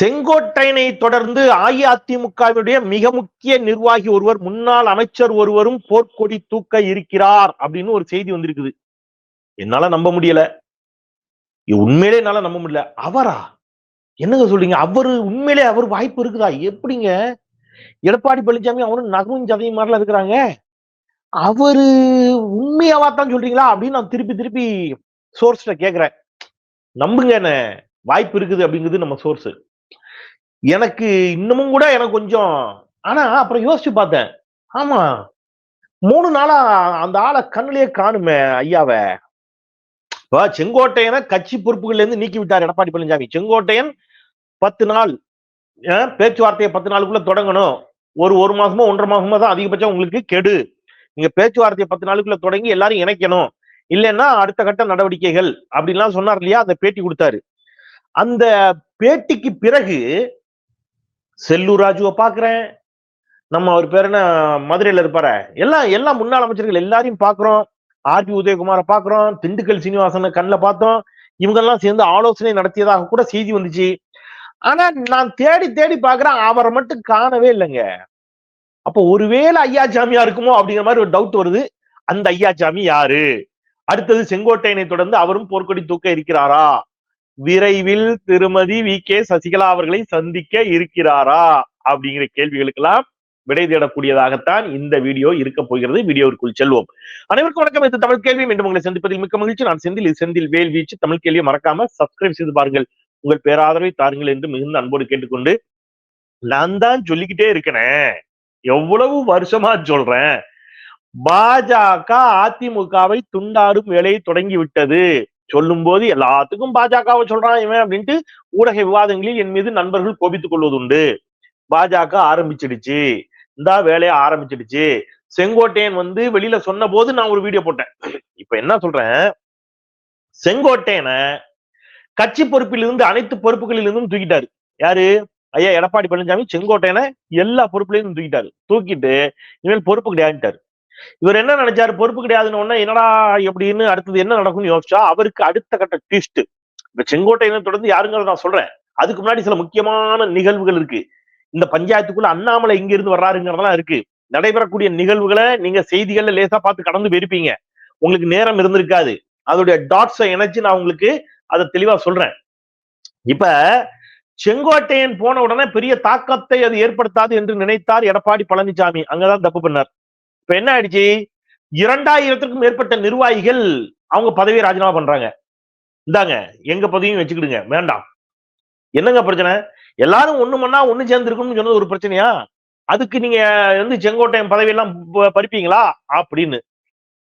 செங்கோட்டையனை தொடர்ந்து அஇஅதிமுகவினுடைய மிக முக்கிய நிர்வாகி ஒருவர் முன்னாள் அமைச்சர் ஒருவரும் போர்க்கொடி தூக்க இருக்கிறார் அப்படின்னு ஒரு செய்தி வந்திருக்குது. என்னால நம்ப முடியல. உண்மையிலே என்னால நம்ப முடியல. அவரா? என்னங்க சொல்றீங்க? அவரு உண்மையிலே அவர் வாய்ப்பு இருக்குதா? எப்படிங்க? எடப்பாடி பழனிசாமி அவரும் நகவும் ஜதையும் மாதிரிலாம் இருக்கிறாங்க. அவரு உண்மையாவா தான் சொல்றீங்களா? அப்படின்னு நான் திருப்பி திருப்பி சோர்ஸ்ல கேக்குறேன். நம்புங்க என்ன? வாய்ப்பு இருக்குது அப்படிங்கிறது நம்ம சோர்ஸ் எனக்கு இன்னமும் கூட எனக்கு கொஞ்சம் ஆனா அப்புறம் யோசிச்சு பார்த்தேன். ஆமா மூணு நாளா அந்த ஆளை கண்ணிலேயே காணுமே ஐயாவை. இப்ப செங்கோட்டையனை கட்சி பொறுப்புகள்ல இருந்து நீக்கி விட்டார் எடப்பாடி பழனிசாமி. செங்கோட்டையன் பத்து நாள் பேச்சுவார்த்தையை பத்து நாளுக்குள்ள தொடங்கணும். ஒரு ஒரு மாசமோ ஒன்றரை மாசமோ தான் அதிகபட்சம் உங்களுக்கு கெடு. நீங்க பேச்சுவார்த்தையை பத்து நாளுக்குள்ள தொடங்கி எல்லாரும் இணைக்கணும். இல்லைன்னா அடுத்த கட்ட நடவடிக்கைகள் அப்படின்லாம் சொன்னார் இல்லையா? அந்த பேட்டி கொடுத்தாரு. அந்த பேட்டிக்கு பிறகு செல்லூர் ராஜுவை பாக்குறேன் நம்ம அவர் பேர் என்ன? மதுரையில இருப்பாரு. எல்லாம் எல்லாம் முன்னாள் அமைச்சர்கள் எல்லாரையும் பாக்குறோம் ஆர்பி உதயகுமாரை பாக்குறோம் திண்டுக்கல் சீனிவாசனை கண்ணில் பார்த்தோம். இவங்கெல்லாம் சேர்ந்து ஆலோசனை நடத்தியதாக கூட செய்தி வந்துச்சு. ஆனா நான் தேடி தேடி பாக்குறேன் அவரை மட்டும் காணவே இல்லைங்க. அப்போ ஒருவேளை ஐயாச்சாமியா இருக்குமோ அப்படிங்கிற மாதிரி ஒரு டவுட் வருது. அந்த ஐயா ஜாமி யாரு? அடுத்தது செங்கோட்டையனை தொடர்ந்து அவரும் போர்க்கொடி தூக்க இருக்கிறாரா? விரைவில் திருமதி வி. கே. சசிகலா அவர்களை சந்திக்க இருக்கிறாரா? அப்படிங்கிற கேள்விகளுக்கெல்லாம் விடை தேடக்கூடியதாகத்தான் இந்த வீடியோ இருக்க போகிறது. வீடியோவிற்குள் செல்வோம். அனைவருக்கும் வணக்கம். இது தமிழ் கேள்வி. மீண்டும் உங்களை சந்திப்பதில் மிக்க மகிழ்ச்சி. நான் செந்தில். செந்தில் வேல் வீச்சு. தமிழ் கேள்வியை மறக்காம சப்ஸ்கிரைப் செய்து பாருங்கள். உங்கள் பேராதரவை தாருங்கள் என்று மிகுந்த அன்போடு கேட்டுக்கொண்டு நான் தான் சொல்லிக்கிட்டே இருக்கிறேன் எவ்வளவு வருஷமா சொல்றேன். பாஜக அதிமுகவை துண்டாடும் வேலையை தொடங்கி விட்டது சொல்லும் போது எல்லாத்துக்கும் பாஜகவை சொல்றான் இவன் அப்படின்ட்டு ஊடக விவாதங்களில் என் மீது நண்பர்கள் கோபித்துக் கொள்வதுண்டு. பாஜக ஆரம்பிச்சிடுச்சு. இந்த வேலையை ஆரம்பிச்சிடுச்சு. செங்கோட்டையன் வந்து வெளியில சொன்ன போது நான் ஒரு வீடியோ போட்டேன். இப்ப என்ன சொல்றேன்? செங்கோட்டையனை கட்சி பொறுப்பிலிருந்து அனைத்து பொறுப்புகளிலிருந்தும் தூக்கிட்டாரு. யாரு? ஐயா எடப்பாடி பழனிசாமி செங்கோட்டையனை எல்லா பொறுப்புலையும் தூக்கிட்டாரு. தூக்கிட்டு இனிமேல் பொறுப்பு கிடையாதுட்டாரு இவர் என்ன நினைச்சாரு? பொறுப்பு கிடையாதுன்னு உடனே என்னடா எப்படின்னு அடுத்தது என்ன நடக்கும்னு யோசிச்சா அவருக்கு அடுத்த கட்ட ட்விஸ்ட் இப்ப செங்கோட்டையினை தொடர்ந்து யாருங்கிறத நான் சொல்றேன். அதுக்கு முன்னாடி சில முக்கியமான நிகழ்வுகள் இருக்கு. இந்த பஞ்சாயத்துக்குள்ள அண்ணாமலை இங்க இருந்து வர்றாருங்கிறதெல்லாம் இருக்கு. நடைபெறக்கூடிய நிகழ்வுகளை நீங்க செய்திகள்ல லேசா பார்த்து கடந்து போயிருப்பீங்க. உங்களுக்கு நேரம் இருந்திருக்காது. அதோடைய டாட்ஸை இணைச்சு நான் உங்களுக்கு அதை தெளிவா சொல்றேன். இப்ப செங்கோட்டையன் போன உடனே பெரிய தாக்கத்தை அது ஏற்படுத்தாது என்று நினைத்தார் எடப்பாடி பழனிசாமி. அங்கதான் தப்பு பண்ணார். இப்ப என்ன ஆயிடுச்சு? இரண்டாயிரத்திற்கும் மேற்பட்ட நிர்வாகிகள் அவங்க பதவியை ராஜினாமா பண்றாங்க. இந்தாங்க எங்க பதவியும் வச்சுக்கிடுங்க. வேண்டாம். என்னங்க பிரச்சனை? எல்லாரும் ஒண்ணு மண்ணா ஒண்ணு சேர்ந்து இருக்கணும்னு சொன்னது ஒரு பிரச்சனையா? அதுக்கு நீங்க வந்து செங்கோட்டையன் பதவியெல்லாம் ப- பறிப்பீங்களா? அப்படின்னு.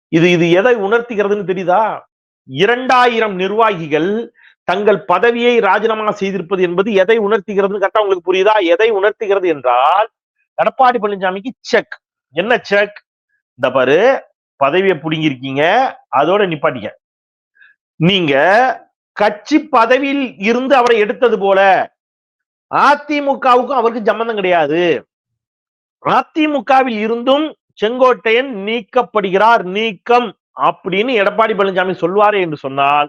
இது இது எதை உணர்த்திக்கிறதுன்னு தெரியுதா? இரண்டாயிரம் நிர்வாகிகள் தங்கள் பதவியை ராஜினாமா செய்திருப்பது என்பது எதை உணர்த்துகிறதுன்னு கரெக்டா உங்களுக்கு புரியுதா? எதை உணர்த்துகிறது என்றால் எடப்பாடி பழனிசாமிக்கு செக் என்ன செக் இந்த பாரு பதவியை புடுங்கிருக்கீங்க அதோட நிப்பாட்டிங்க நீங்க கட்சி பதவியில் இருந்து அவரை எடுத்தது போல அதிமுகவுக்கும் அவருக்கு சம்பந்தம் கிடையாது. அதிமுகவில் இருந்தும் செங்கோட்டையன் நீக்கப்படுகிறார் நீக்கம் அப்படின்னு எடப்பாடி பழனிசாமி சொல்வாரே என்று சொன்னால்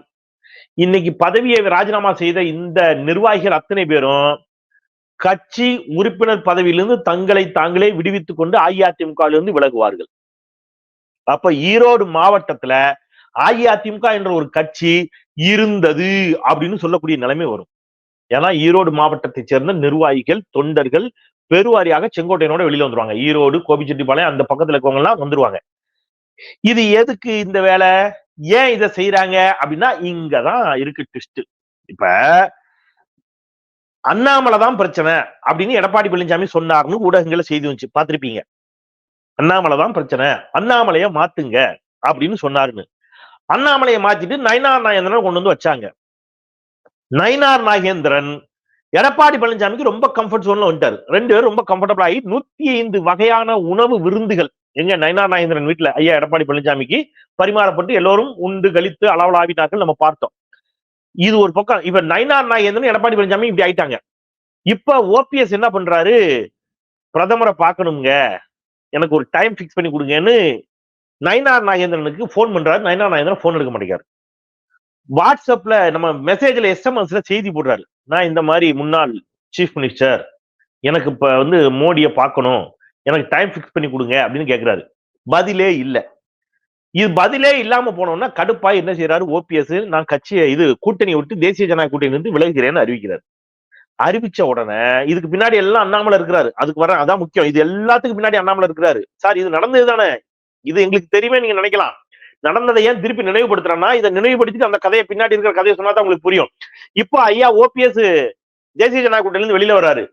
இன்னைக்கு பதவியை ராஜினாமா செய்த இந்த நிர்வாகிகள் அத்தனை பேரும் கட்சி உறுப்பினர் பதவியிலிருந்து தங்களை தாங்களே விடுவித்துக் கொண்டு அஇஅதிமுகவிலிருந்து விலகுவார்கள். அப்ப ஈரோடு மாவட்டத்துல அஇஅதிமுக என்ற ஒரு கட்சி இருந்தது அப்படின்னு சொல்லக்கூடிய நிலைமை வரும். ஏன்னா ஈரோடு மாவட்டத்தை சேர்ந்த நிர்வாகிகள் தொண்டர்கள் பெருவாரியாக செங்கோட்டையனோட வெளியில வந்துருவாங்க. ஈரோடு கோபிச்செட்டிப்பாளையம் அந்த பக்கத்துல இருக்கவங்க எல்லாம் வந்துருவாங்க. இது எதுக்கு இந்த வேலை? ஏன் இதை செய்யறாங்க அப்படின்னா இங்கதான் இருக்கு ட்விஸ்ட் இப்ப அண்ணாமலை தான் பிரச்சனை அப்படின்னு எடப்பாடி பழனிசாமி சொன்னார்னு ஊடகங்களை செய்தி வந்துச்சு. பார்த்திருப்பீங்க. அண்ணாமலை தான் பிரச்சனை. அண்ணாமலைய மாத்துங்க அப்படின்னு சொன்னாருன்னு. அண்ணாமலையை மாத்திட்டு நயனார் நாகேந்திரன் கொண்டு வந்து வச்சாங்க. நயனார் நாகேந்திரன் எடப்பாடி பழனிசாமிக்கு ரொம்ப கம்ஃபர்ட் சோன்ல வந்துட்டாரு. ரெண்டு பேரும் ரொம்ப கம்ஃபர்டபுள் ஆகி நூத்தி ஐந்து வகையான உணவு விருந்துகள். எங்க நயனார் நாகேந்திரன் வீட்டுல ஐயா எடப்பாடி பழனிசாமிக்கு பரிமாறப்பட்டு எல்லோரும் உண்டு கழித்து அளவலாவினார்கள் நம்ம பார்த்தோம். இது ஒரு பக்கம். இப்ப நைனார் நாகேந்திரன் எடப்பாடி பழனிசாமி இப்படி ஆயிட்டாங்க. இப்ப ஓபிஎஸ் என்ன பண்றாரு? பிரதமரை பார்க்கணுங்க எனக்கு ஒரு டைம் ஃபிக்ஸ் பண்ணி கொடுங்கன்னு நயனார் நாகேந்திரனுக்கு ஃபோன் பண்றாரு. நைனார் நாகேந்திரன் ஃபோன் எடுக்க மாட்டேங்கிறாரு. வாட்ஸ்அப்ல நம்ம மெசேஜ்ல எஸ்எம்எஸ்ல செய்தி போடுறாரு. நான் இந்த மாதிரி முன்னாள் சீஃப் மினிஸ்டர் எனக்கு இப்ப வந்து மோடியை பார்க்கணும். எனக்கு டைம் ஃபிக்ஸ் பண்ணி கொடுங்க அப்படின்னு கேட்குறாரு பதிலே இல்லை. இது பதிலே இல்லாம போனோம்னா கடுப்பா என்ன செய்யறாரு ஓபிஎஸ் நான் கட்சியை இது கூட்டணியை விட்டு தேசிய ஜனநாயக கூட்டணி இருந்து விலகுகிறேன்னு அறிவிக்கிறார். அறிவிச்ச உடனே இதுக்கு பின்னாடி எல்லாம் அண்ணாமலை இருக்கிறாரு. அதுக்கு வர அதான் முக்கியம். இது எல்லாத்துக்கும் பின்னாடி அண்ணாமலை இருக்கிறாரு. சார் இது நடந்தது தானே? இது எங்களுக்கு தெரியுமே நீங்க நினைக்கலாம். நடந்ததை ஏன் திருப்பி நினைவுபடுத்துறேன்னா இதை நினைவுபடுத்திட்டு அந்த கதையை பின்னாடி இருக்கிற கதையை சொன்னா தான் உங்களுக்கு புரியும். இப்போ ஐயா ஓபிஎஸ் தேசிய ஜனநாயக கூட்டணியில வெளியில வராரு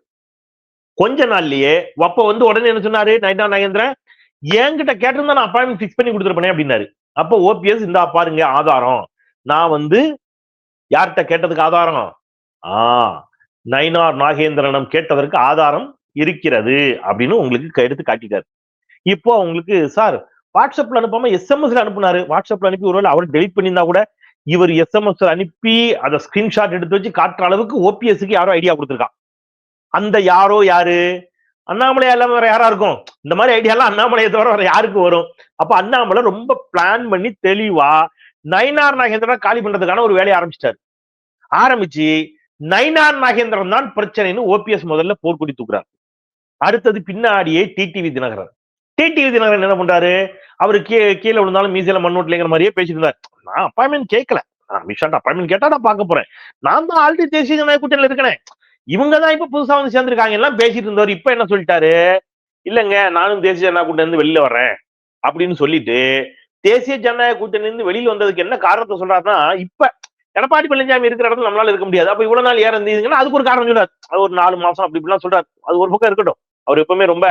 கொஞ்ச நாள்லயே அப்ப வந்து உடனே என்ன சொன்னாரு? நைனா நாகேந்திரன் என்கிட்ட கேட்டிருந்தா நான் அப்பாயின்மெண்ட் ஃபிக்ஸ் பண்ணி கொடுத்துருப்பேனே அப்படின்னாரு. அப்போ ஓபிஎஸ் இந்தா பாருங்க ஆதாரம். நான் வந்து யார்கிட்ட கேட்டதுக்கு ஆதாரம்? ஆ நைனார் நாகேந்திரனம் கேட்டதற்கு ஆதாரம் இருக்கிறது அப்படின்னு உங்களுக்கு எடுத்து காட்டிட்டாரு. இப்போ உங்களுக்கு சார் வாட்ஸ்அப்ல அனுப்பாம எஸ்எம்எஸ்ல அனுப்புனாரு. வாட்ஸ்அப்ல அனுப்பி ஒருவேளை அவர் டெலிட் பண்ணியிருந்தா கூட இவர் எஸ்எம்எஸ் அனுப்பி அதை ஸ்கிரீன்ஷாட் எடுத்து வச்சு காட்டுற அளவுக்கு ஓபிஎஸ்க்கு யாரோ ஐடியா கொடுத்துருக்கான். அந்த யாரோ யாரு? அண்ணாமலையா இல்லாம வேற யாரா இருக்கும்? இந்த மாதிரி ஐடியா எல்லாம் அண்ணாமலையை தவிர வேற யாருக்கு வரும்? அப்ப அண்ணாமலை ரொம்ப பிளான் பண்ணி தெளிவா நயினார் நாகேந்திரன் காலி பண்றதுக்கான ஒரு வேலையை ஆரம்பிச்சிட்டாரு. ஆரம்பிச்சு நயினார் நாகேந்திரன் தான் பிரச்சனைன்னு ஓபிஎஸ் முதல்ல போர்க்குடி தூக்குறாரு. அடுத்தது பின்னாடியே டிடிவி தினகரன். டிடிவி தினகரன் என்ன பண்றாரு? அவரு கீ கீழே விழுந்தாலும் மீசையில மண்ணோட்டலைங்கிற மாதிரியே பேசிட்டு இருந்தார். நான் அப்பாயின்மெண்ட் கேட்கல. நான் மிஷாண்ட் அப்பாயின்மெண்ட் கேட்டா நான் பார்க்க போறேன். நான் தான் ஆல்ரெடி தேசிய ஜனநாயக கூட்டணியில் இருக்கேன். இவங்க தான் இப்ப புதுசா வந்து சேர்ந்திருக்காங்க. எல்லாம் பேசிட்டு இருந்தவர் இப்ப என்ன சொல்லிட்டாரு? இல்லங்க நானும் தேசிய ஜனநாயக கூட்டணி இருந்து வெளியில வர்றேன் அப்படின்னு சொல்லிட்டு தேசிய ஜனநாயக கூட்டணி இருந்து வெளியில வந்ததுக்கு என்ன காரணத்தை சொல்றாருன்னா இப்ப எடப்பாடி பழனிசாமி இருக்கிற இடத்துல நம்மளால இருக்க முடியாது. அப்ப இவ்வளவு நாள் ஏற இருந்தீங்கன்னா அதுக்கு ஒரு காரணம் சொல்றாரு. அது ஒரு நாலு மாசம் அப்படி இப்படிலாம் சொல்றாரு. அது ஒரு பக்கம் இருக்கட்டும். அவர் எப்பவுமே ரொம்ப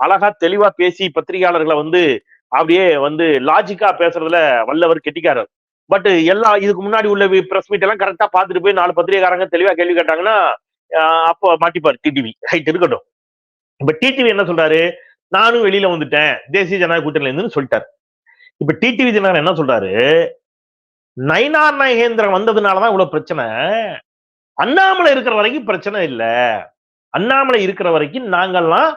அழகா தெளிவா பேசி பத்திரிகையாளர்களை வந்து அப்படியே வந்து லாஜிக்கா பேசுறதுல வல்லவர் கெட்டிக்காரர். பட் எல்லா இதுக்கு முன்னாடி உள்ள பிரஸ் மீட் எல்லாம் கரெக்டா பாத்துட்டு போய் நாலு பத்திரிகைக்காரங்க தெளிவா கேள்வி கேட்டாங்கன்னா அப்போ மாட்டிப்பார் டிடிவி ஹைட் இருக்கட்டும். இப்ப டிடிவி என்ன சொல்றாரு? நானும் வெளியில வந்துட்டேன். தேசிய ஜனநாயக கூட்டணியில இருந்துன்னு சொல்லிட்டாரு. இப்ப டிடிவி தினகரன் என்ன சொல்றாரு? நயினார் நாயகேந்திரன் வந்ததுனாலதான் இவ்வளவு பிரச்சனை. அண்ணாமலை இருக்கிற வரைக்கும் பிரச்சனை இல்லை. அண்ணாமலை இருக்கிற வரைக்கும் நாங்கள்லாம்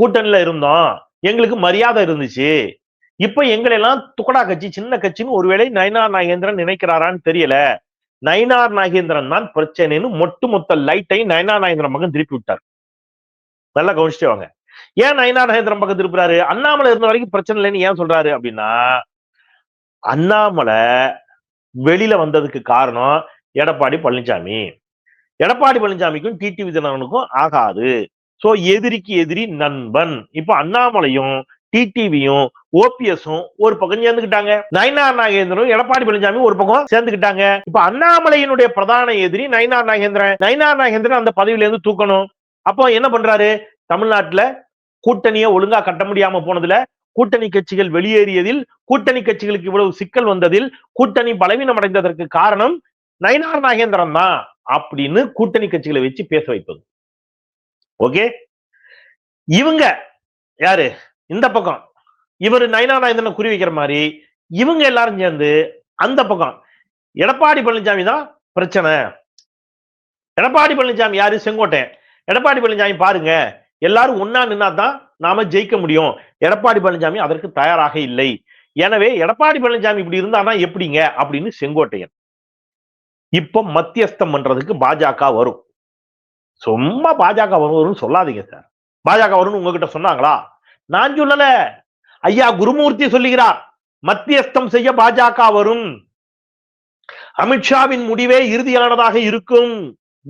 கூட்டணியில இருந்தோம். எங்களுக்கு மரியாதை இருந்துச்சு. இப்ப எங்களை எல்லாம் துக்கடா கட்சி சின்ன கட்சின்னு ஒருவேளை நயினார் நாகேந்திரன் நினைக்கிறாரான்னு தெரியல. நயனார் நாகேந்திரன் தான் பிரச்சனைன்னு மொட்டு மொத்த லைட்டை நயனார் நாகேந்திரன் பக்கம் திருப்பி விட்டார். நல்லா கவனிச்சுட்டே வாங்க. ஏன் நயனார் நாகேந்திரன் பக்கம் திருப்புறாரு? அண்ணாமலை இருந்த வரைக்கும் பிரச்சனை இல்லைன்னு ஏன் சொல்றாரு அப்படின்னா அண்ணாமலை வெளியில வந்ததுக்கு காரணம் எடப்பாடி பழனிசாமி. எடப்பாடி பழனிசாமிக்கும் டிடி விஜயனுக்கும் ஆகாது. சோ எதிரிக்கு எதிரி நண்பன். இப்ப அண்ணாமலையும் டிடிவியும் ஓபிஎஸும் ஒரு பக்கம் சேர்ந்துக்கிட்டாங்க. நயனார் நாகேந்திரனும் எடப்பாடி பழனிசாமி ஒரு பக்கம் சேர்ந்துக்கிட்டாங்க. இப்ப அண்ணாமலையினுடைய பிரதான எதிரி நயனார் நாகேந்திரன். நயனார் நாகேந்திரன் அந்த பதவியில இருந்து தூக்கணும். அப்போ என்ன பண்றாரு? தமிழ்நாட்டுல கூட்டணியை ஒழுங்கா கட்ட முடியாம போனதுல கூட்டணி கட்சிகள் வெளியேறியதில் கூட்டணி கட்சிகளுக்கு இவ்வளவு சிக்கல் வந்ததில் கூட்டணி பலவீனம் அடைந்ததற்கு காரணம் நயனார் நாகேந்திரன் தான் அப்படின்னு கூட்டணி கட்சிகளை வச்சு பேச வைப்பது. ஓகே? இவங்க யாரு? இந்த பக்கம். இவர் நயனா நாயந்தனை குறி வைக்கிற மாதிரி இவங்க எல்லாரும் சேர்ந்து அந்த பக்கம். எடப்பாடி பழனிசாமி தான் பிரச்சனை. எடப்பாடி பழனிசாமி யாரு? செங்கோட்டை எடப்பாடி பழனிசாமி பாருங்க எல்லாரும் ஒன்னா நின்னா தான் நாம ஜெயிக்க முடியும். எடப்பாடி பழனிசாமி அதற்கு தயாராக இல்லை. எனவே எடப்பாடி பழனிசாமி இப்படி இருந்தானா எப்படிங்க? அப்படின்னு செங்கோட்டையன். இப்ப மத்தியஸ்தம் பண்றதுக்கு பாஜக வரும். சும்மா பாஜக வரும் சொல்லாதீங்க சார். பாஜக வரும்னு உங்ககிட்ட சொன்னாங்களா? நான் சொல்லல. ஐயா குருமூர்த்தி சொல்லுகிறார் மத்தியஸ்தம் செய்ய பாஜக வரும். அமித்ஷாவின் முடிவே இறுதியானதாக இருக்கும்.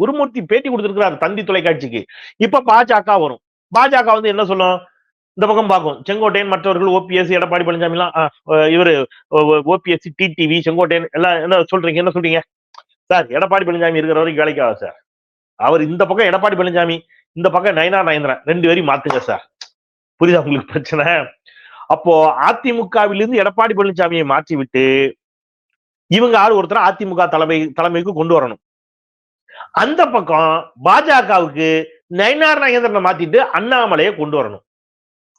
குருமூர்த்தி பேட்டி கொடுத்திருக்கிறார் தந்தி தொலைக்காட்சிக்கு. இப்ப பாஜக வரும். பாஜக வந்து என்ன சொல்லும்? இந்த பக்கம் பார்க்கும். செங்கோட்டையன் மற்றவர்கள் ஓபிஎஸ் எடப்பாடி பழனிசாமி எல்லாம் இவரு ஓபிஎஸ்சி டிடிவி செங்கோட்டையன் எல்லாம் என்ன சொல்றீங்க? என்ன சொல்றீங்க? சார் எடப்பாடி பழனிசாமி இருக்கிற வரைக்கும் வேலைக்கு ஆகும் சார். அவர் இந்த பக்கம் எடப்பாடி பழனிசாமி இந்த பக்கம் நயனா நயந்திரன் ரெண்டு பேரையும் மாத்துங்க சார். புரியுதா உங்களுக்கு பிரச்சனை? அப்போ அதிமுகவிலிருந்து எடப்பாடி பழனிசாமியை மாற்றி விட்டு இவங்க ஆள் ஒருத்தர் அதிமுக தலைமை தலைமைக்கு கொண்டு வரணும். அந்த பக்கம் பாஜகவுக்கு நயனார் நாகேந்திரனை மாத்திட்டு அண்ணாமலையை கொண்டு வரணும்.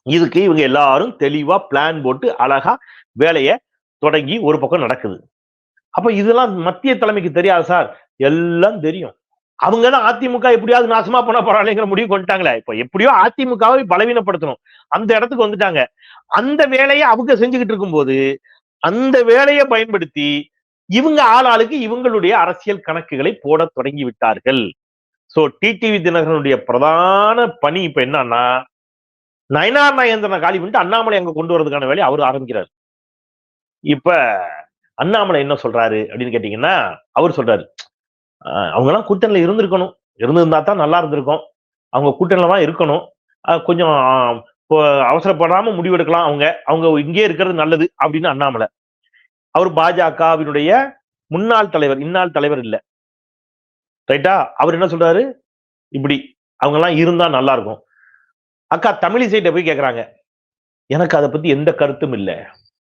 இதுக்கு இவங்க எல்லாரும் தெளிவா பிளான் போட்டு அழகா வேலையை தொடங்கி ஒரு பக்கம் நடக்குது. அப்ப இதெல்லாம் மத்திய தலைமைக்கு தெரியாது சார். எல்லாம் தெரியும். அவங்க தான் அதிமுக எப்படியாவது நாசமா பண்ண போறாங்களேங்கிற முடிவு கொண்டுட்டாங்களே இப்ப எப்படியோ அதிமுகவை பலவீனப்படுத்தணும். அந்த இடத்துக்கு வந்துட்டாங்க. அந்த வேலையை அவங்க செஞ்சுக்கிட்டு இருக்கும்போது அந்த வேலையை பயன்படுத்தி இவங்க ஆளாளுக்கு இவங்களுடைய அரசியல் கணக்குகளை போட தொடங்கி விட்டார்கள். சோ டிடிவி தினகரனுடைய பிரதான பணி இப்ப என்னன்னா நயனார் நாகேந்திரனை காலி பண்ணிட்டு அண்ணாமலை அங்க கொண்டு வரதுக்கான வேலையை அவர் ஆரம்பிக்கிறார். இப்ப அண்ணாமலை என்ன சொல்றாரு அப்படின்னு கேட்டீங்கன்னா அவர் சொல்றாரு அவங்க எல்லாம் கூட்டணியில இருந்திருக்கணும். இருந்திருந்தா தான் நல்லா இருந்திருக்கும். அவங்க கூட்டணியில தான் இருக்கணும் கொஞ்சம் இப்போ அவசரப்படாம முடிவெடுக்கலாம் அவங்க. அவங்க இங்கே இருக்கிறது நல்லது அப்படின்னு அண்ணாமலை. அவர் பாஜகவினுடைய முன்னாள் தலைவர் இந்நாள் தலைவர் இல்ல. ரைட்டா? அவர் என்ன சொல்றாரு? இப்படி. அவங்க எல்லாம் இருந்தா நல்லா இருக்கும். அக்கா தமிழிசைட்ட போய் கேக்குறாங்க. எனக்கு அதை பத்தி எந்த கருத்தும் இல்லை.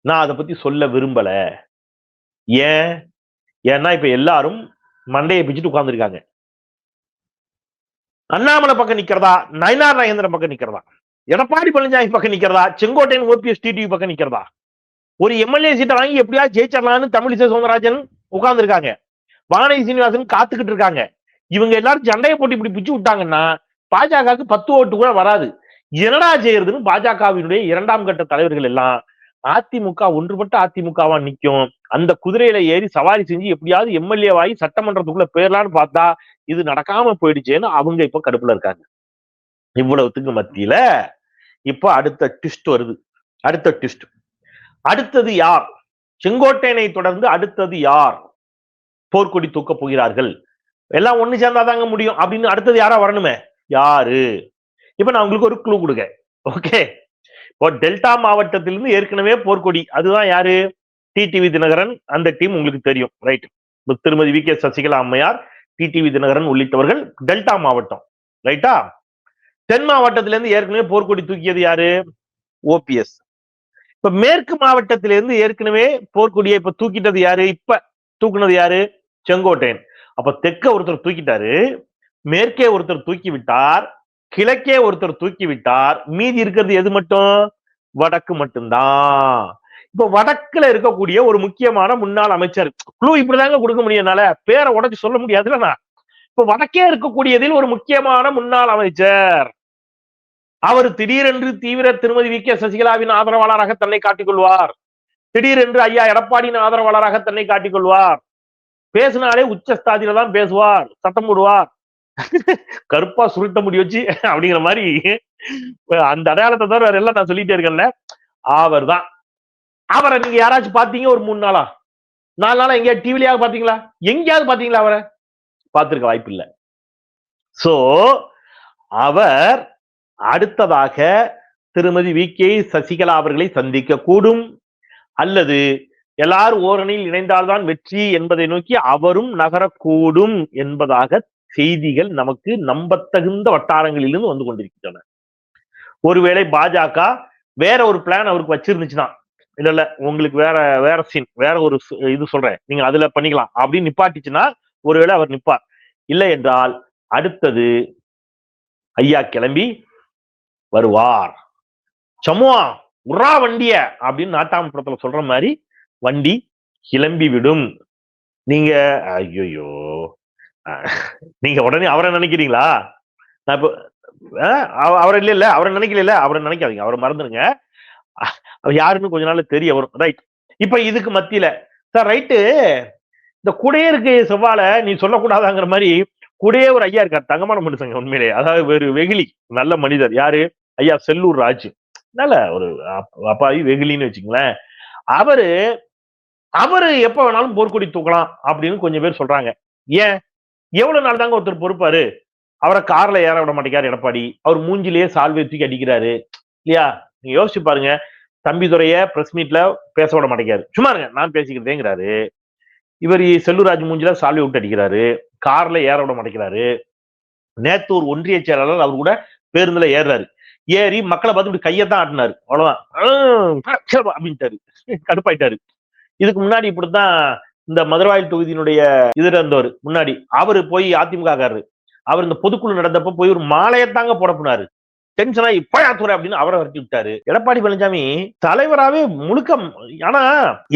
நான் அதை பத்தி சொல்ல விரும்பல. ஏன்? ஏன்னா இப்ப எல்லாரும் மண்டையை பிச்சுட்டு உட்கார்ந்துருக்காங்க. அண்ணாமலை பக்கம் நிக்கிறதா? நயனார் நாகேந்திரன் பக்கம் நிக்கிறதா? எடப்பாடி பழனிசாமி பக்கம் நிக்கிறதா? செங்கோட்டையன் ஓபிஎஸ் டிடிவி பக்கம் நிக்கிறதா? ஒரு எம்எல்ஏ சீட்டை வாங்கி எப்படியா ஜெயிச்சிடலாம்னு தமிழிசை சவுந்தரராஜன் உட்கார்ந்துருக்காங்க. வானதி சீனிவாசன் காத்துக்கிட்டு இருக்காங்க. இவங்க எல்லாரும் சண்டையை போட்டு இப்படி பிச்சு விட்டாங்கன்னா பாஜகவுக்கு பத்து ஓட்டு கூட வராது. என்னடா செய்யறதுன்னு பாஜகவினுடைய இரண்டாம் கட்ட தலைவர்கள் எல்லாம் அதிமுக ஒன்றுபட்ட அதிமுகவா நிக்கும். அந்த குதிரையில ஏறி சவாரி செஞ்சு எப்படியாவது எம்எல்ஏ வாங்கி சட்டமன்றத்துக்குள்ள போயிடலான்னு பார்த்தா இது நடக்காம போயிடுச்சேன்னு அவங்க இப்ப கடுப்புல இருக்காங்க. இவ்வளவுத்துக்கு மத்தியில இப்ப அடுத்த ட்விஸ்ட் வருது. அடுத்த ட்விஸ்ட் அடுத்தது யார்? செங்கோட்டையனை தொடர்ந்து அடுத்தது யார்? போர்க்கொடி தூக்கப் போகிறார்கள். எல்லாம் ஒண்ணு சேர்ந்தாதாங்க முடியும் அப்படின்னு அடுத்தது யாரா வரணுமே? யாரு? இப்ப நான் உங்களுக்கு ஒரு க்ளூ கொடுக்க ஓகே டெல்டா மாவட்டத்திலிருந்து ஏற்கனவே போர்க்கொடி அதுதான் யாரு? டிடிவி தினகரன் அந்த டீம் உங்களுக்கு தெரியும் ரைட் திருமதி வி கே சசிகலா அம்மையார் டிடிவி தினகரன் உள்ளிட்டவர்கள் டெல்டா மாவட்டம் ரைட்டா தென் மாவட்டத்திலிருந்து ஏற்கனவே போர்க்கொடி தூக்கியது யாரு? ஓபிஎஸ் இப்ப மேற்கு மாவட்டத்திலிருந்து ஏற்கனவே போர்க்கொடியை இப்ப தூக்கிட்டது யாரு? இப்ப தூக்குனது யாரு? செங்கோட்டையன். அப்ப தெற்க ஒருத்தர் தூக்கிட்டாரு மேற்கே ஒருத்தர் தூக்கி விட்டார் கிழக்கே ஒருத்தர் தூக்கி விட்டார் மீதி இருக்கிறது எது மட்டும்? வடக்கு மட்டும்தான். இப்ப வடக்குல இருக்கக்கூடிய ஒரு முக்கியமான முன்னாள் அமைச்சர் குழு இப்படிதாங்க கொடுக்க முடியும் என்னால? பேரை உடச்சு சொல்ல முடியாதுல்ல இப்ப வடக்கே இருக்கக்கூடியதில் ஒரு முக்கியமான முன்னாள் அமைச்சர். அவர் திடீரென்று தீவிர திருமதி வி. கே. சசிகலாவின் ஆதரவாளராக தன்னை காட்டிக் கொள்வார் திடீரென்று ஐயா எடப்பாடியின் ஆதரவாளராக தன்னை காட்டிக்கொள்வார். பேசினாலே உச்சஸ்தாதியில தான் பேசுவார் சத்தம் போடுவார். கருப்பா சுருட்ட முடி வச்சு அப்படிங்கிற மாதிரி அந்த அடையாளத்தை தவிர வேற எல்லாம் நான் சொல்லிட்டே இருக்கேன்ல. அவர் தான் அவரை நீங்க யாராச்சும் பாத்தீங்க ஒரு மூணு நாளா? நாலு நாளா எங்கேயாவது டிவிலியாவது பாத்தீங்களா எங்கேயாவது பாத்தீங்களா அவரை? பார்த்திருக்க வாய்ப்பு இல்லை. சோ அவர் அடுத்ததாக திருமதி வி. கே. சசிகலா அவர்களை சந்திக்க கூடும் அல்லது எல்லாரும் ஓரணியில் இணைந்தால்தான் வெற்றி என்பதை நோக்கி அவரும் நகரக்கூடும் என்பதாக செய்திகள் நமக்கு நம்பத்தகுந்த வட்டாரங்களிலிருந்து வந்து கொண்டிருக்கின்றன. ஒருவேளை பாஜக வேற ஒரு பிளான் அவருக்கு வச்சிருந்துச்சுன்னா இல்ல இல்ல உங்களுக்கு வேற வேற சீன் வேற ஒரு இது சொல்றேன் நீங்க அதுல பண்ணிக்கலாம் அப்படின்னு நிப்பாட்டிச்சுன்னா ஒருவேளை அவர் நிப்பார். இல்லை என்றால் அடுத்தது ஐயா கிளம்பி வருவார். சமுவா உரா வண்டிய அப்படின்னு நாட்டாமப்புறத்துல சொல்ற மாதிரி வண்டி கிளம்பி விடும். நீங்க ஐயோயோ நீங்க உடனே அவரை நினைக்கிறீங்களா? நான் இப்போ அவரை இல்ல இல்ல அவரை நினைக்கல அவரை நினைக்காதீங்க அவரை மறந்துடுங்க யாருன்னு கொஞ்ச நாள் தெரிய வரும். ரைட். இப்ப இதுக்கு மத்தியில சார் ரைட்டு இந்த குடையருக்கு செவ்வாழ நீ சொல்லக்கூடாதாங்கிற மாதிரி கூடயே ஒரு ஐயா இருக்கார் தங்கமான மனுஷங்க உண்மையிலே. அதாவது ஒரு வெகுளி நல்ல மனிதர். யாரு? ஐயா செல்லூர் ராஜ். நல்ல ஒரு அப்பாவி வெகுலின்னு வச்சுங்களேன் அவரு அவரு எப்ப வேணாலும் போர்க்கொடி தூக்கலாம் அப்படின்னு கொஞ்சம் பேர் சொல்றாங்க. ஏன்? எவ்வளவு நாள் தாங்க ஒருத்தர் பொறுப்பாரு? அவரை கார்ல ஏற விட மாட்டேங்கிறார் எடப்பாடி. அவர் மூஞ்சிலேயே சால்வை தூக்கி அடிக்கிறாரு. இல்லையா? நீங்க யோசிச்சு பாருங்க. தம்பிதுரைய பிரஸ் மீட்ல பேச விட மாட்டேங்கிறாரு. சும்மா இருங்க நான் பேசிக்கிறதேங்கிறாரு. இவர் செல்லூராஜ் மூஞ்சில சால்வை விட்டு அடிக்கிறாரு. கார்ல ஏற விட மாட்டேங்கிறாரு. நேத்து ஒரு ஒன்றிய செயலாளர் அவர் கூட பேருந்துல ஏறுறாரு. ஏறி மக்களை பார்த்து இப்படி கையை தான் ஆட்டினாரு. அவ்வளவுதான். அப்படின்ட்டாரு. கடுப்பாயிட்டாரு. இதுக்கு முன்னாடி இப்படித்தான் இந்த மதுரவாயில் தொகுதியினுடைய இது இருந்தவர் முன்னாடி அவரு போய் அதிமுக காரரு அவர் இந்த பொதுக்குழு நடந்தப்ப போய் ஒரு மாலையத்தாங்க போட போனாரு. டென்ஷனா இப்ப யாத்துறை அப்படின்னு அவரை வரட்டி விட்டாரு. எடப்பாடி பழனிசாமி தலைவராவே முழுக்க ஆனா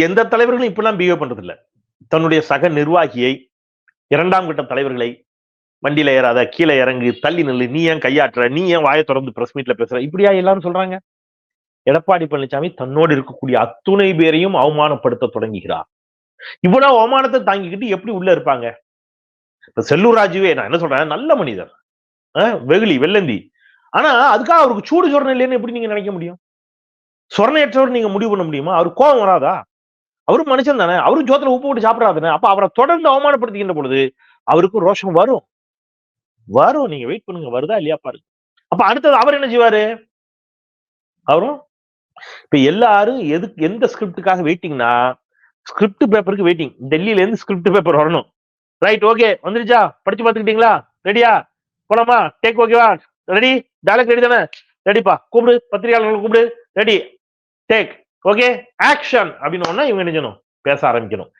எந்த தலைவர்களும் இப்பெல்லாம் பிஹேவ் பண்றது இல்ல தன்னுடைய சக நிர்வாகியை இரண்டாம் கட்ட தலைவர்களை வண்டியில ஏறாத கீழே இறங்கு தள்ளி நில்லு நீ ஏன் கையாட்டுற நீ ஏன் வாயை திறந்து பிரஸ் மீட்ல பேசுற இப்படியா எல்லாரும் சொல்றாங்க? எடப்பாடி பழனிசாமி தன்னோடு இருக்கக்கூடிய அத்துணை பேரையும் அவமானப்படுத்த தொடங்குகிறார். இவ்வளவு அவமானத்தை தாங்கிக்கிட்டு எப்படி உள்ள இருப்பாங்க? இப்ப செல்லூர் ராஜுவே நான் என்ன சொல்றேன் நல்ல மனிதர். வெகுளி வெள்ளந்தி. ஆனா அதுக்காக அவருக்கு சூடு சொரணை இல்லைன்னு எப்படி நீங்க நினைக்க முடியும்? சொரணையற்றவர் நீங்க முடிவு பண்ண முடியுமா? அவருக்கு கோபம் வராதா? அவரும் மனுஷன் தானே. அவரும் ஜோத்துல உப்பு போட்டு சாப்பிடாதானே அப்ப அவரை தொடர்ந்து அவமானப்படுத்துகின்ற பொழுது அவருக்கும் ரோஷம் வரும். வரும். நீங்க வெயிட் பண்ணுங்க. வருதா இல்லையா பாருங்க. அப்ப அடுத்தது அவர் என்ன செய்வாரு? அவரும் இப்ப எல்லாரும் எதுக்கு எந்த ஸ்கிரிப்டுக்காக வெயிட்டிங்னா ஸ்கிரிப்ட் பேப்பருக்கு வெயிட்டிங் டெல்லியில இருந்து ஸ்கிரிப்ட் பேப்பர் வரணும். ரைட் ஓகே வந்துருச்சா? படிச்சு பாத்துக்கிட்டீங்களா ரெடியா போலாமா? டேக் ஓகேவா ரெடி டைலாக் ரெடி தானே? ரெடிப்பா கூப்பிடு. பத்திரிகையாளர்களை கூப்பிடு. ரெடி டேக் ஓகே ஆக்ஷன் அப்படின்னு இவங்க நினைச்சணும் பேச ஆரம்பிக்கணும்.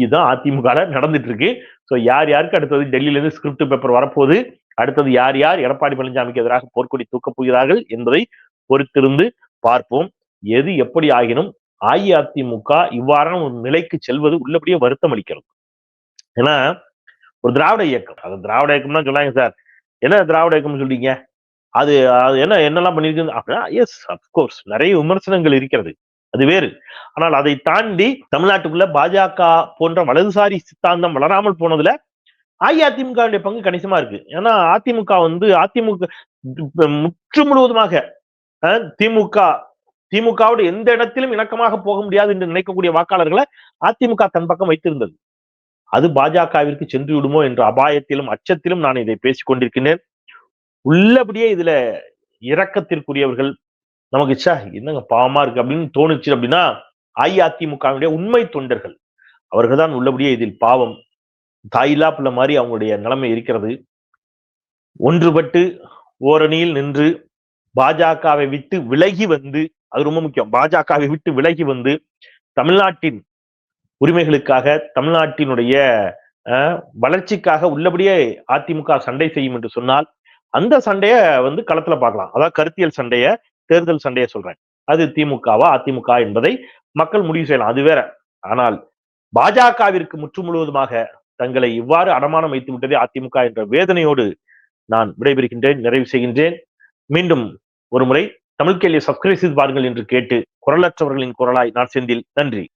இதுதான் அதிமுக நடந்துட்டு இருக்கு ஸோ யார் யாருக்கு அடுத்தது டெல்லியில இருந்து ஸ்கிரிப்ட் பேப்பர் வரப்போகுது? அடுத்தது யார் யார்? எடப்பாடி பழனிசாமிக்கு எதிராக போர்க்கொடி தூக்கப் போகிறார்கள் என்பதை பொறுத்திருந்து பார்ப்போம். எது எப்படி ஆகினும் அஇஅதிமுக இவ்வாறான ஒரு நிலைக்கு செல்வது உள்ளபடியே வருத்தம் அளிக்கிறது. ஏன்னா ஒரு திராவிட இயக்கம். அது திராவிட இயக்கம்னா சொல்லாங்க சார். என்ன திராவிட இயக்கம்னு சொல்றீங்க? அது அது என்ன என்னெல்லாம் பண்ணிருக்கு அப்படின்னா எஸ் அப்கோர்ஸ் நிறைய விமர்சனங்கள் இருக்கிறது. அது வேறு. ஆனால் அதை தாண்டி தமிழ்நாட்டுக்குள்ள பாஜக போன்ற வலதுசாரி சித்தாந்தம் வளராமல் போனதுல அஇஅதிமுகவுடைய பங்கு கணிசமா இருக்கு. ஏன்னா அதிமுக வந்து அதிமுக முற்று முழுவதுமாக அஹ், திமுக திமுகவோடு எந்த இடத்திலும் இணக்கமாக போக முடியாது என்று நினைக்கக்கூடிய வாக்காளர்களை அதிமுக தன் பக்கம் வைத்திருந்தது. அது பாஜகவிற்கு சென்று விடுமோ என்ற அபாயத்திலும் அச்சத்திலும் நான் இதை பேசிக் கொண்டிருக்கின்றேன். உள்ளபடியே இதுல இரக்கத்திற்குரியவர்கள் நமக்கு சா என்னங்க பாவமா இருக்கு அப்படின்னு தோணுச்சு அப்படின்னா அஇஅதிமுகவினுடைய உண்மை தொண்டர்கள். அவர்கள் தான் உள்ளபடியே இதில் பாவம் தாயிலா பிள்ளை மாதிரி அவங்களுடைய நிலைமை இருக்கிறது. ஒன்றுபட்டு ஓரணியில் நின்று பாஜகவை விட்டு விலகி வந்து அது ரொம்ப முக்கியம். பாஜகவை விட்டு விலகி வந்து தமிழ்நாட்டின் உரிமைகளுக்காக தமிழ்நாட்டினுடைய வளர்ச்சிக்காக உள்ளபடியே அதிமுக சண்டை செய்யும் என்று சொன்னால் அந்த சண்டைய வந்து களத்துல பார்க்கலாம். அதாவது கருத்தியல் சண்டைய தேர்தல் சண்டைய சொல்றேன். அது திமுகவா அதிமுக என்பதை மக்கள் முடிவு செய்யலாம். அது வேற. ஆனால் பாஜகவிற்கு முற்று முழுவதுமாக தங்களை இவ்வாறு அடமானம் வைத்து விட்டதே அதிமுக என்ற வேதனையோடு நான் விடைபெறுகின்றேன் நிறைவு செய்கின்றேன். மீண்டும் ஒரு முறை தமிழ் கேள்வியை சப்ஸ்கிரைப் செய்து பாருங்கள் என்று கேட்டு குரலற்றவர்களின் குரலாய் நான் செந்தில். நன்றி.